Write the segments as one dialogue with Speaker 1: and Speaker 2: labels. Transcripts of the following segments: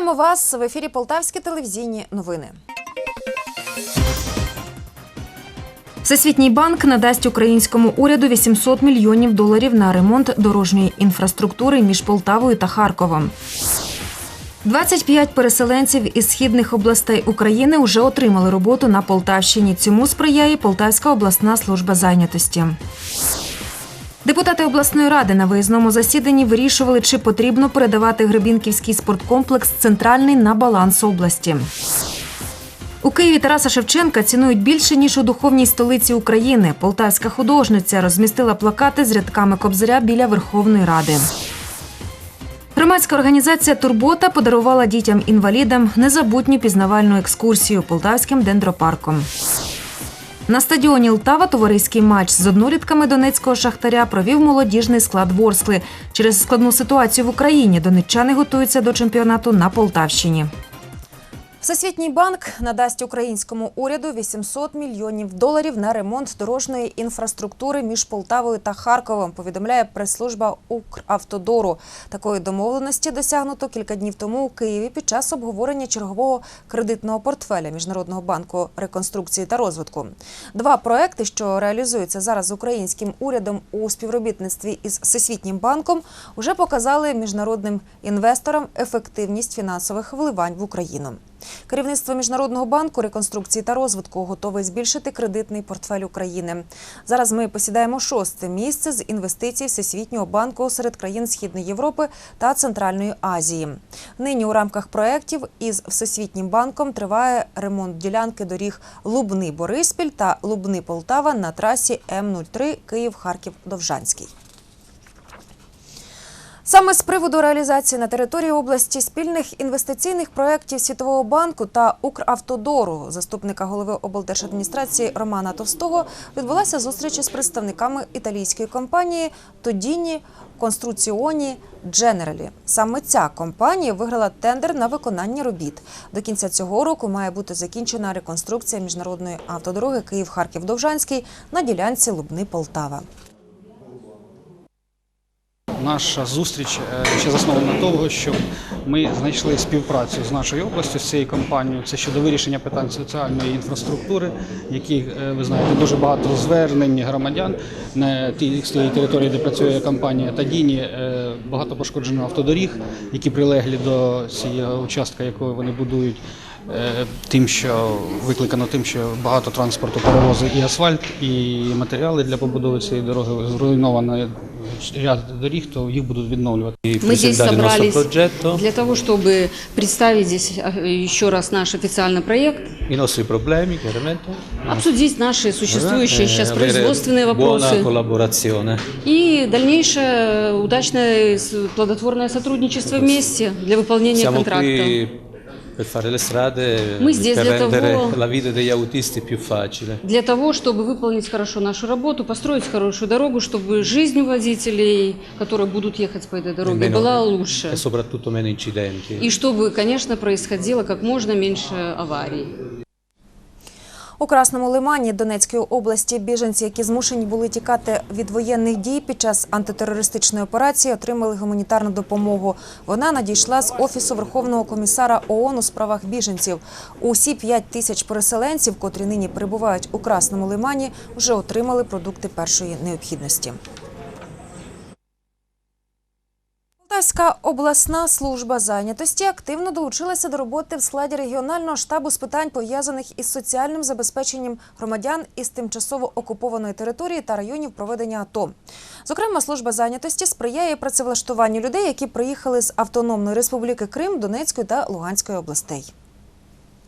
Speaker 1: Вітаємо вас в ефірі Полтавські телевізійні новини. Всесвітній банк надасть українському уряду 800 мільйонів доларів на ремонт дорожньої інфраструктури між Полтавою та Харковом. 25 переселенців із східних областей України вже отримали роботу на Полтавщині. Цьому сприяє Полтавська обласна служба зайнятості. Депутати обласної ради на виїзному засіданні вирішували, чи потрібно передавати Гребінківський спорткомплекс центральний на баланс області. У Києві Тараса Шевченка цінують більше ніж у духовній столиці України. Полтавська художниця розмістила плакати з рядками кобзаря біля Верховної Ради. Громадська організація Турбота подарувала дітям-інвалідам незабутню пізнавальну екскурсію полтавським дендропарком. На стадіоні Лтава товариський матч з однолітками донецького шахтаря провів молодіжний склад Ворскли. Через складну ситуацію в Україні донеччани готуються до чемпіонату на Полтавщині. Всесвітній банк надасть українському уряду 800 мільйонів доларів на ремонт дорожньої інфраструктури між Полтавою та Харковом. Повідомляє прес-служба Укравтодору. Такої домовленості досягнуто кілька днів тому у Києві під час обговорення чергового кредитного портфеля Міжнародного банку реконструкції та розвитку. Два проекти, що реалізуються зараз українським урядом у співробітництві із Всесвітнім банком, вже показали міжнародним інвесторам ефективність фінансових вливань в Україну. Керівництво Міжнародного банку реконструкції та розвитку готове збільшити кредитний портфель України. Зараз ми посідаємо шосте місце з інвестицій Всесвітнього банку серед країн Східної Європи та Центральної Азії. Нині у рамках проєктів із Всесвітнім банком триває ремонт ділянки доріг Лубни-Бориспіль та Лубни-Полтава на трасі М03 Київ-Харків-Довжанський. Саме з приводу реалізації на території області спільних інвестиційних проєктів Світового банку та Укравтодору, заступника голови облдержадміністрації Романа Товстого, відбулася зустріч із представниками італійської компанії Тодіні Конструкціоні Дженералі. Саме ця компанія виграла тендер на виконання робіт. До кінця цього року має бути закінчена реконструкція міжнародної автодороги Київ-Харків-Довжанський на ділянці Лубни-Полтава.
Speaker 2: Наша зустріч е, ще заснована на того, щоб ми знайшли співпрацю з нашою областю, з цією компанією. Це щодо вирішення питань соціальної інфраструктури, яких е, ви знаєте дуже багато звернень громадян на тій території, де працює компанія Тадіні. е, Багато пошкоджено автодоріг, які прилеглі до цієї участка, якого вони будують. Тим, що викликано тим, що багато транспорту перевозить і асфальт, і матеріали для побудови цієї дороги зруйновано ряд доріг, то їх будуть відновлювати.
Speaker 3: Мы здесь
Speaker 4: presentare il nostro
Speaker 3: собрались
Speaker 4: progetto,
Speaker 3: для того, чтобы представить здесь э, еще раз наш официальный проект,
Speaker 4: i nostri problemi chiaramente,
Speaker 3: обсудить наши существующие
Speaker 4: Eh,
Speaker 3: сейчас
Speaker 4: avere
Speaker 3: производственные
Speaker 4: buona
Speaker 3: вопросы
Speaker 4: collaborazione.
Speaker 3: и дальнейшее удачное с- плодотворное сотрудничество вместе для выполнения
Speaker 4: Siamo
Speaker 3: контракта.
Speaker 4: qui per fare le strade,
Speaker 3: Мы здесь
Speaker 4: per
Speaker 3: для
Speaker 4: rendere
Speaker 3: того-
Speaker 4: la vita degli autisti più facile.
Speaker 3: Для того, чтобы выполнить хорошо нашу работу, построить хорошую дорогу, чтобы жизнь у водителей, которые будут ехать по этой дороге,
Speaker 4: Meno-
Speaker 3: была лучше.
Speaker 4: E soprattutto meno incidenti.
Speaker 3: И чтобы, конечно, происходило как можно меньше аварий.
Speaker 1: У Красному Лимані Донецької області біженці, які змушені були тікати від воєнних дій під час антитерористичної операції, отримали гуманітарну допомогу. Вона надійшла з офісу Верховного комісара ООН у справах біженців. Усі 5 тисяч переселенців, котрі нині перебувають у Красному Лимані, вже отримали продукти першої необхідності. Полтавська обласна служба зайнятості активно долучилася до роботи в складі регіонального штабу з питань пов'язаних із соціальним забезпеченням громадян із тимчасово окупованої території та районів проведення АТО. Зокрема, служба зайнятості сприяє працевлаштуванню людей, які приїхали з Автономної Республіки Крим, Донецької та Луганської областей.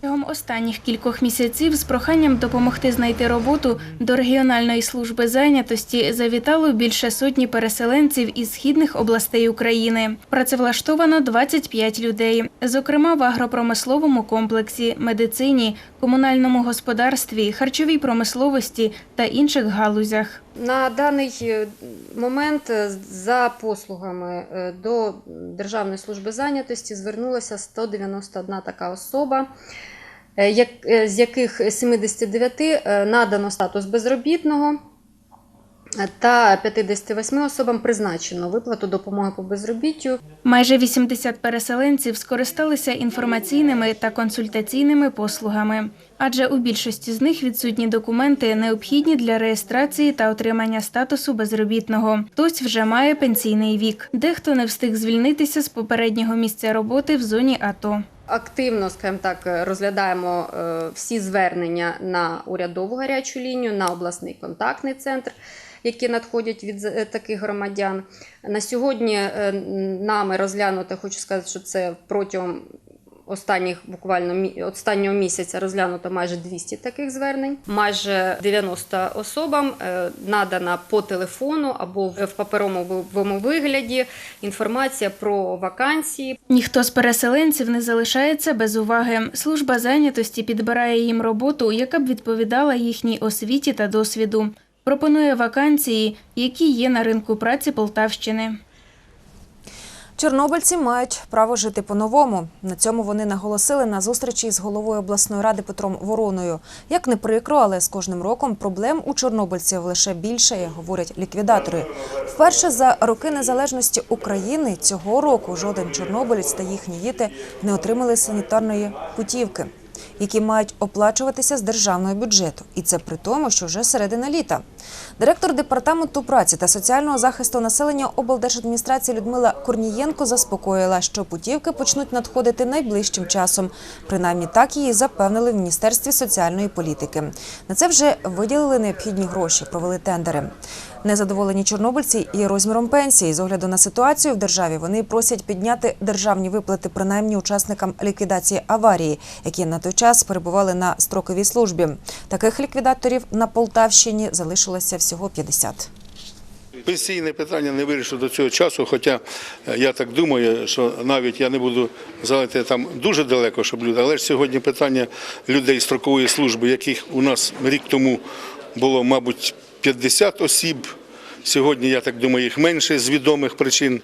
Speaker 5: Протягом останніх кількох місяців з проханням допомогти знайти роботу до регіональної служби зайнятості завітало більше сотні переселенців із східних областей України. Працевлаштовано 25 людей, зокрема в агропромисловому комплексі, медицині, комунальному господарстві, харчовій промисловості та інших галузях.
Speaker 6: На даний е, момент е, за послугами е, до Державної служби зайнятості звернулося 191 така особа, з яких 79 е, надано статус безробітного, та 58 особам призначено виплату допомоги по безробіттю.
Speaker 5: Майже 80 переселенців скористалися інформаційними та консультаційними послугами, адже у більшості з них відсутні документи, необхідні для реєстрації та отримання статусу безробітного. Хтось вже має пенсійний вік, дехто не встиг звільнитися з попереднього місця роботи в зоні АТО.
Speaker 6: Активно, скажімо так, розглядаємо е, всі звернення на урядову гарячу лінію, на обласний контактний центр, які надходять від е, таких громадян. На сьогодні е, нами розглянуто, хочу сказати, що це протягом останніх буквально останнього місяця розглянуто майже 200 таких звернень. Майже 90 особам е, надана по телефону або в паперовому вигляді інформація про вакансії,
Speaker 5: Ніхто з переселенців не залишається без уваги. Служба зайнятості підбирає їм роботу, яка б відповідала їхній освіті та досвіду. Пропонує вакансії, які є на ринку праці Полтавщини.
Speaker 1: Чорнобильці мають право жити по-новому. На цьому вони наголосили на зустрічі з головою обласної ради Петром Вороною. Як не прикро, але з кожним роком проблем у чорнобильців лише більше, говорять ліквідатори. Вперше за роки незалежності України цього року жоден чорнобилець та їхні діти не отримали санітарної путівки. Які мають оплачуватися з державного бюджету, і це при тому, що вже середина літа. Директор департаменту праці та соціального захисту населення облдержадміністрації Людмила Корнієнко заспокоїла, що путівки почнуть надходити найближчим часом. Принаймні так її запевнили в міністерстві соціальної політики. На це вже виділили необхідні гроші, провели тендери. Незадоволені чорнобильці і розміром пенсії. З огляду на ситуацію в державі вони просять підняти державні виплати принаймні учасникам ліквідації аварії, які на той час перебували на строковій службі. Таких ліквідаторів на Полтавщині залишилося всього 50.
Speaker 7: Пенсійне питання не вирішу до цього часу, хоча е, я так думаю, що навіть я не буду залити там дуже далеко, щоб люди, але ж сьогодні питання людей строкової служби, яких у нас рік тому було, мабуть, 50 осіб. Сьогодні, я так думаю, їх менше з відомих причин.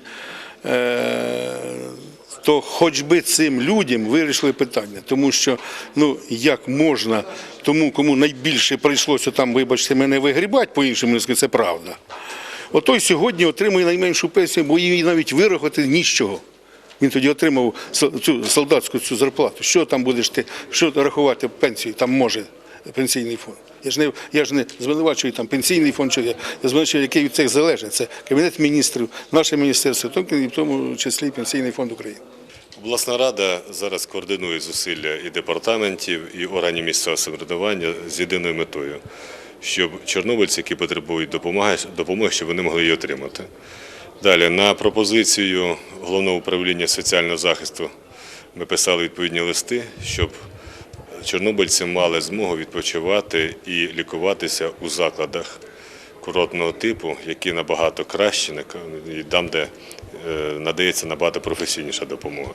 Speaker 7: То хоч би цим людям вирішили питання, тому що ну як можна тому, кому найбільше прийшлося там, вибачте, мене вигрібати, не сказати, це правда. Отой сьогодні отримує найменшу пенсію, бо їй навіть вирахувати нічого. Він тоді отримав цю солдатську цю зарплату. Що там будеш ти, що рахувати пенсію, там може пенсійний фонд. Я ж не, я ж не звинувачую там пенсійний фонд, чи я, я звинувачую, який від цих залежить. Це Кабінет міністрів, наше міністерство, в тому числі Пенсійний фонд України.
Speaker 8: Обласна рада зараз координує зусилля і департаментів, і органів місцевого самоврядування з єдиною метою, щоб чорнобильці, які потребують допомоги, допомоги, щоб вони могли її отримати. Далі, на пропозицію головного управління соціального захисту ми писали відповідні листи, щоб чорнобильці мали змогу відпочивати і лікуватися у закладах курортного типу, які набагато кращі, і там, де е, надається набагато професійніша допомога.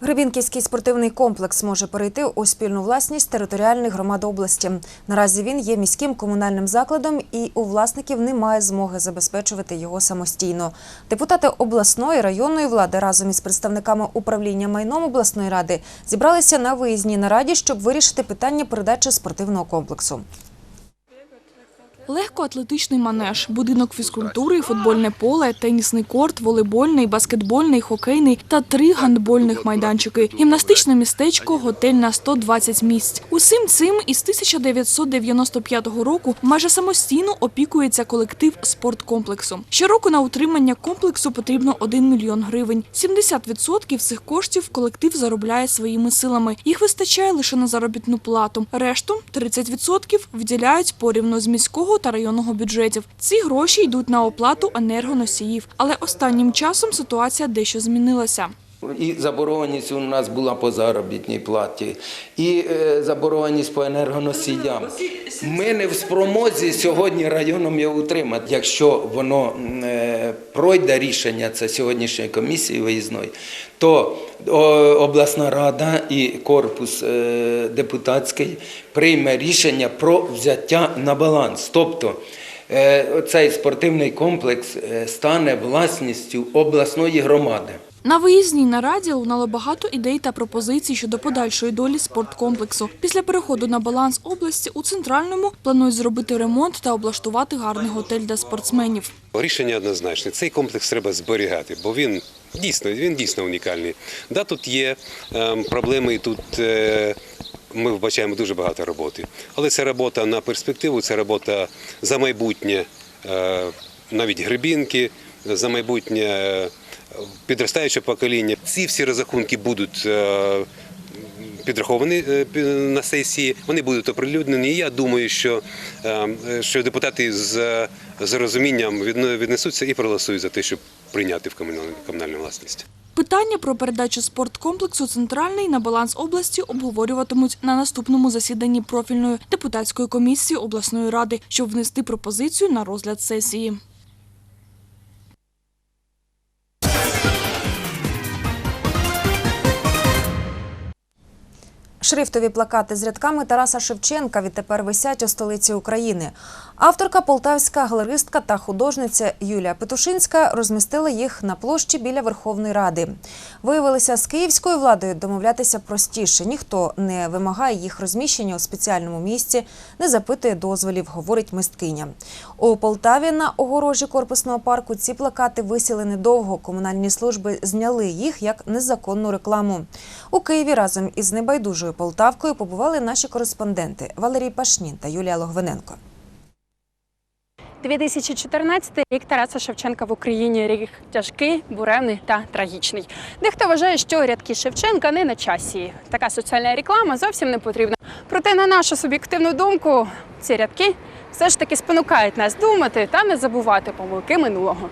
Speaker 1: Гребінківський спортивний комплекс може перейти у спільну власність територіальних громад області. Наразі він є міським комунальним закладом, і у власників немає змоги забезпечувати його самостійно. Депутати обласної районної влади разом із представниками управління майном обласної ради зібралися на виїзній нараді, щоб вирішити питання передачі спортивного комплексу.
Speaker 9: Легкоатлетичний манеж, будинок фізкультури, футбольне поле, тенісний корт, волейбольний, баскетбольний, хокейний та три гандбольних майданчики, гімнастичне містечко, готель на 120 місць. Усім цим із 1995 року майже самостійно опікується колектив спорткомплексу. Щороку на утримання комплексу потрібно 1 мільйон гривень. 70% цих коштів колектив заробляє своїми силами. Їх вистачає лише на заробітну плату. Решту 30% виділяють порівну з міського та районного бюджетів. Ці гроші йдуть на оплату енергоносіїв. Але останнім часом ситуація дещо змінилася.
Speaker 10: І заборгованість у нас була по заробітній платі, і е, заборгованість по енергоносіям. Ми не в спромозі сьогодні районом його утримати. Якщо воно е, пройде рішення це сьогоднішньої комісії виїзної, то обласна рада і корпус е, депутатський прийме рішення про взяття на баланс. Тобто цей спортивний комплекс стане власністю обласної громади.
Speaker 9: На виїзній нараді лунало багато ідей та пропозицій щодо подальшої долі спорткомплексу. Після переходу на баланс області у центральному планують зробити ремонт та облаштувати гарний готель для спортсменів.
Speaker 11: Рішення однозначне. Цей комплекс треба зберігати, бо він дійсно він дійсно унікальний. Да, тут є ем, проблеми, і тут е, ми вбачаємо дуже багато роботи. Але це робота на перспективу, це робота за майбутнє, е, навіть грибінки, за майбутнє е, підростаюче покоління. Ці всі розрахунки будуть. е, Підраховані е, на сесії, вони будуть оприлюднені. І я думаю, що, е, що депутати з, з розумінням віднесуться і проголосують за те, щоб прийняти в комунальну, комунальну власність.
Speaker 9: Питання про передачу спорткомплексу центральний на баланс області обговорюватимуть на наступному засіданні профільної депутатської комісії обласної ради, щоб внести пропозицію на розгляд сесії.
Speaker 1: Шрифтові плакати з рядками Тараса Шевченка відтепер висять у столиці України. Авторка, полтавська галеристка та художниця Юлія Петушинська розмістила їх на площі біля Верховної Ради. Виявилося, з київською владою домовлятися простіше. Ніхто не вимагає їх розміщення у спеціальному місці, не запитує дозволів, говорить мисткиня. У Полтаві на огорожі корпусного парку ці плакати висіли недовго. Комунальні служби зняли їх як незаконну рекламу. У Києві разом із небайдужою Полтавкою побували наші кореспонденти Валерій Пашнін та Юлія Логвиненко.
Speaker 12: 2014 рік Тараса Шевченка в Україні рік тяжкий, буремний та трагічний. Дехто вважає, що рядки Шевченка не на часі. Така соціальна реклама зовсім не потрібна. Проте, на нашу суб'єктивну думку, ці рядки все ж таки спонукають нас думати та не забувати помилки минулого.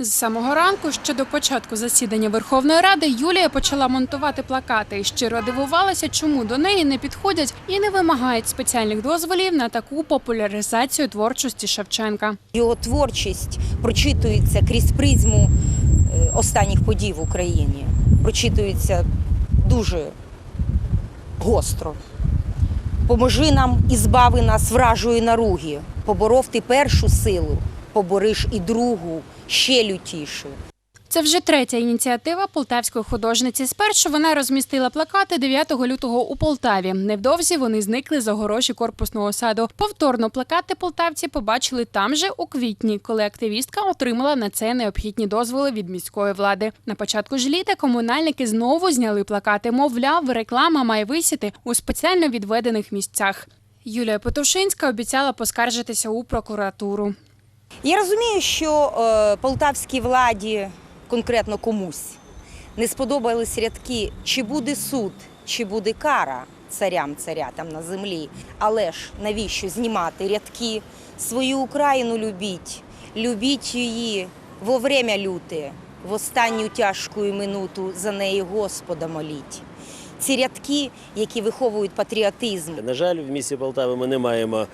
Speaker 12: З самого ранку, ще до початку засідання Верховної Ради, Юлія почала монтувати плакати і щиро дивувалася, чому до неї не підходять і не вимагають спеціальних дозволів на таку популяризацію творчості Шевченка.
Speaker 13: Його творчість прочитується крізь призму е, останніх подій в Україні. Прочитується дуже гостро. Поможи нам і збави нас вражої наруги. Поборов ти першу силу, побориш і другу, ще лютішу.
Speaker 12: Це вже третя ініціатива полтавської художниці. Спершу вона розмістила плакати 9 лютого у Полтаві. Невдовзі вони зникли з огорожі корпусного саду. Повторно плакати полтавці побачили там же у квітні, коли активістка отримала на це необхідні дозволи від міської влади. На початку ж літа комунальники знову зняли плакати. Мовляв, реклама має висіти у спеціально відведених місцях. Юлія Петушинська обіцяла поскаржитися у прокуратуру.
Speaker 13: Я розумію, що е, полтавській владі, конкретно комусь, не сподобались рядки, чи буде суд, чи буде кара царям царя там на землі. Але ж навіщо знімати рядки? Свою Україну любіть, любіть її во время люте, в останню тяжку минуту за неї Господа моліть. Ці рядки, які виховують патріотизм,
Speaker 14: На жаль, в місті Полтави ми не маємо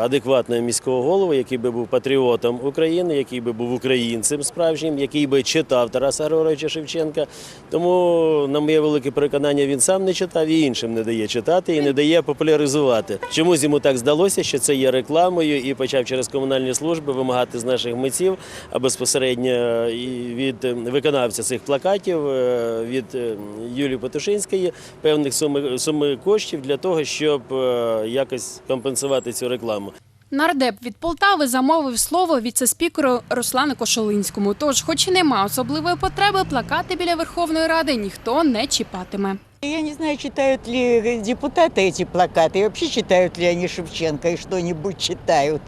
Speaker 14: адекватного міського голови, який би був патріотом України, який би був українцем справжнім, який би читав Тараса Григоровича Шевченка. Тому, на моє велике переконання, він сам не читав і іншим не дає читати і не дає популяризувати. Чомусь йому так здалося, що це є рекламою, і почав через комунальні служби вимагати з наших митців, а безпосередньо від е, виконавця цих плакатів, е, від е, Юлії Петушинської, певних суми, коштів для того, щоб е, якось компенсувати цю рекламу.
Speaker 12: Нардеп від Полтави замовив слово віце-спікеру Руслану Кошулинському. Тож, хоч і нема особливої потреби, плакати біля Верховної Ради ніхто не чіпатиме.
Speaker 15: Я не знаю, читают ли депутаты эти плакаты, и вообще читают ли они Шевченко, и что-нибудь читают.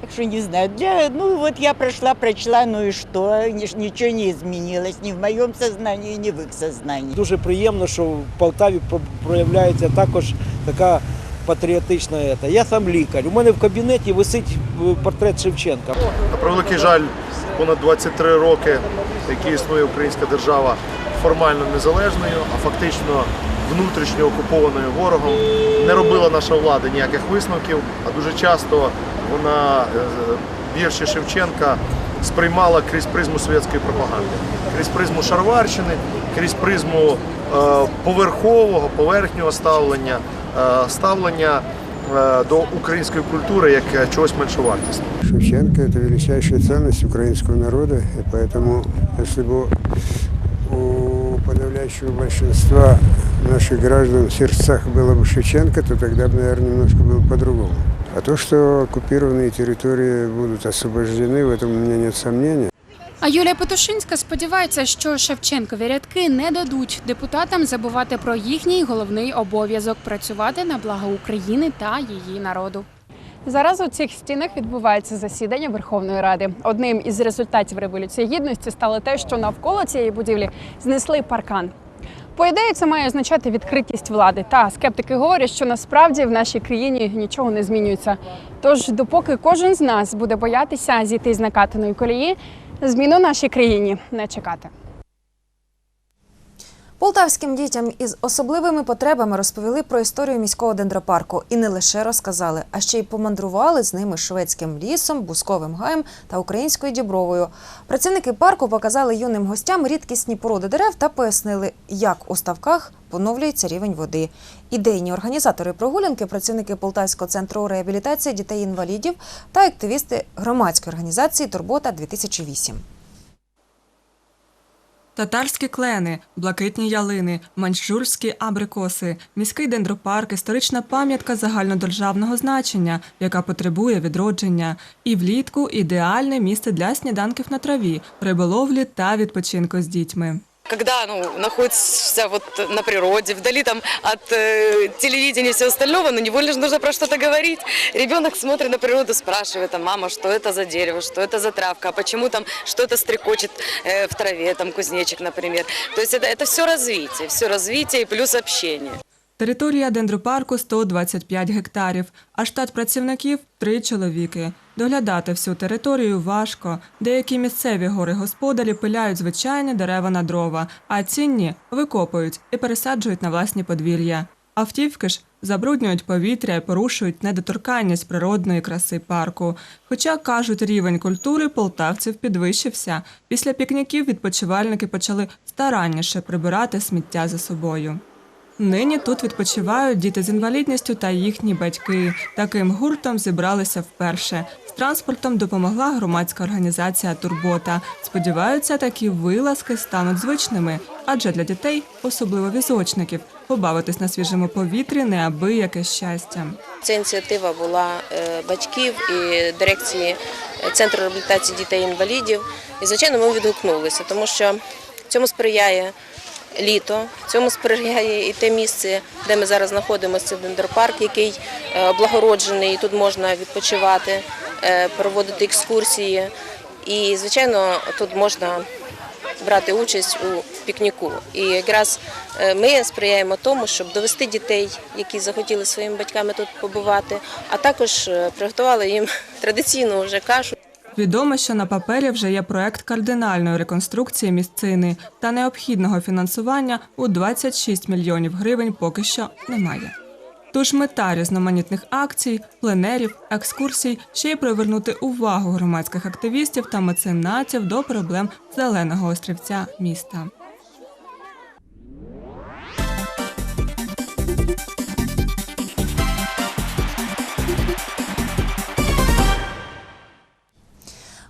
Speaker 15: Так что не знаю. Для, ну вот я прошла, прочла, ну и что? Ни- Ничего не изменилось ни в моем сознании, ни в их сознании.
Speaker 16: Дуже приємно, що в Полтаві про- проявляється також така патріотична. ета. Я сам лікар. У мене в кабінеті висить е, портрет Шевченка.
Speaker 17: На превеликий жаль, понад 23 роки, які існує українська держава формально незалежною, а фактично внутрішньо окупованою ворогом, не робила наша влада ніяких висновків, а дуже часто вона е, вірші Шевченка сприймала крізь призму совєтської пропаганди, крізь призму Шарварщини, крізь призму е, поверхового, поверхнього ставлення, ставлення е, до української культури як е, чогось меншовартісного.
Speaker 18: Шевченко – это величайшая ценность украинского народа, и поэтому, если бы у подавляющего большинства наших граждан в сердцах было бы Шевченко, то тогда бы, наверное, немножко было по-другому. А то, что оккупированные территории будут освобождены, в этом у меня нет сомнений.
Speaker 12: А Юлія Петушинська сподівається, що Шевченкові рядки не дадуть депутатам забувати про їхній головний обов'язок працювати на благо України та її народу. Зараз у цих стінах відбувається засідання Верховної Ради. Одним із результатів революції гідності стало те, що навколо цієї будівлі знесли паркан. По ідеї, це має означати відкритість влади. Та скептики говорять, що насправді в нашій країні нічого не змінюється. Тож, допоки кожен з нас буде боятися зійти з накатаної колії, зміну нашій країні не чекати.
Speaker 1: Полтавським дітям із особливими потребами розповіли про історію міського дендропарку і не лише розказали, а ще й помандрували з ними шведським лісом, бусковим гаєм та українською дібровою. Працівники парку показали юним гостям рідкісні породи дерев та пояснили, як у ставках поновлюється рівень води. Ідейні організатори прогулянки, працівники Полтавського центру реабілітації дітей-інвалідів та активісти громадської організації Турбота 2008
Speaker 19: Татарські клени, блакитні ялини, маньчжурські абрикоси, міський дендропарк, історична пам'ятка загальнодержавного значення, яка потребує відродження. І влітку ідеальне місце для сніданків на траві, риболовлі та відпочинку з дітьми
Speaker 20: когда ну, находишься вот на природе, вдали там от э, телевидения и всего остального, но невольно же нужно про что-то говорить. Ребенок смотрит на природу, спрашивает, там, мама, что это за дерево, что это за травка, а почему там что-то стрекочет э, в траве, там кузнечик, например. То есть это, это все развитие, все развитие и плюс общение.
Speaker 19: Територія дендропарку 125 гектарів, а штат працівників – три чоловіки. Доглядати всю територію важко. Деякі місцеві гори-господарі пиляють звичайні дерева на дрова, а цінні викопують і пересаджують на власні подвір'я. Автівки ж забруднюють повітря і порушують недоторканність природної краси парку. Хоча, кажуть, рівень культури полтавців підвищився. Після пікніків відпочивальники почали старанніше прибирати сміття за собою. Нині тут відпочивають діти з інвалідністю та їхні батьки. Таким гуртом зібралися вперше. З транспортом допомогла громадська організація Турбота. Сподіваються, такі вилазки стануть звичними, адже для дітей, особливо візочників, побавитись на свіжому повітрі неабияке щастя.
Speaker 21: Ця ініціатива була е, батьків і дирекції центру реабілітації дітей-інвалідів. І звичайно, ми відгукнулися, тому що цьому сприяє літо, цьому сприяє і те місце, де ми зараз знаходимося, це дендропарк, який е, облагороджений, і тут можна відпочивати, е, проводити екскурсії. І, звичайно, тут можна брати участь у пікніку. І якраз е, ми сприяємо тому, щоб довести дітей, які захотіли своїми батьками тут побувати, а також е, приготували їм традиційну вже кашу.
Speaker 19: Відомо, що на папері вже є проект кардинальної реконструкції місцини та необхідного фінансування у 26 мільйонів гривень поки що немає. Тож мета різноманітних акцій, пленерів, екскурсій ще й привернути увагу громадських активістів та меценатів до проблем зеленого острівця міста.
Speaker 1: –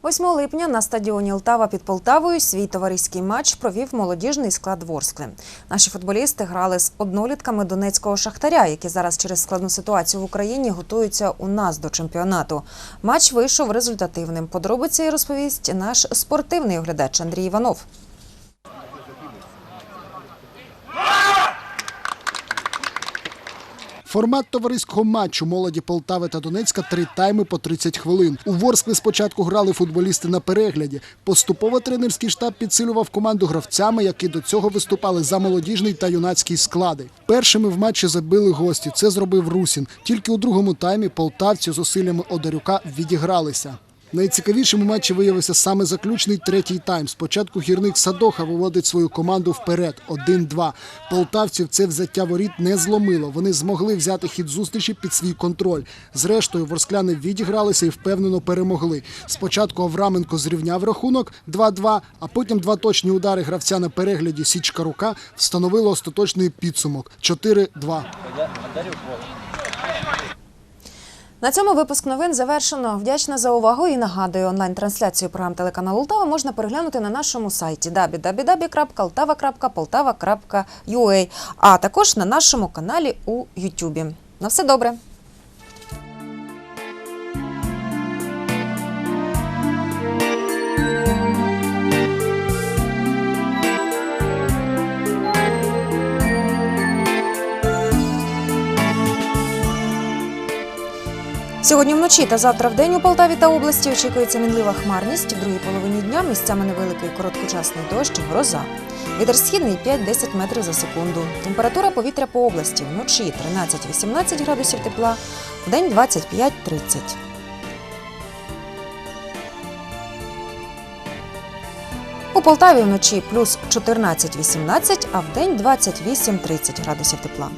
Speaker 1: 8 липня на стадіоні Лтава під Полтавою свій товариський матч провів молодіжний склад Ворскли. Наші футболісти грали з однолітками донецького шахтаря, які зараз через складну ситуацію в Україні готуються у нас до чемпіонату. Матч вийшов результативним. Подробиці розповість наш спортивний оглядач Андрій Іванов.
Speaker 22: Формат товариського матчу молоді Полтави та Донецька три тайми по 30 хвилин. У Ворскли спочатку грали футболісти на перегляді. Поступово тренерський штаб підсилював команду гравцями, які до цього виступали за молодіжний та юнацький склади. Першими в матчі забили гості. Це зробив Русін. Тільки у другому таймі полтавці з усиллями Одарюка відігралися. Найцікавішим у матчі виявився саме заключний третій тайм. Спочатку гірник Садоха виводить свою команду вперед 1-2. Полтавців це взяття воріт не зломило. Вони змогли взяти хід зустрічі під свій контроль. Зрештою, ворскляни відігралися і впевнено перемогли. Спочатку Авраменко зрівняв рахунок 2-2, а потім два точні удари гравця на перегляді Січка Рука встановили остаточний підсумок 4-2.
Speaker 1: На цьому випуск новин завершено. Вдячна за увагу і нагадую, онлайн-трансляцію програм телеканалу Лтава можна переглянути на нашому сайті www.ltava.poltava.ua, а також на нашому каналі у Ютубі. На все добре! Сьогодні вночі та завтра в день у Полтаві та області очікується мінлива хмарність. В другій половині дня місцями невеликий короткочасний дощ, гроза. Вітер східний 5-10 метрів за секунду. Температура повітря по області вночі 13-18 градусів тепла, в день 25-30. У Полтаві вночі плюс 14-18, а в день 28-30 градусів тепла.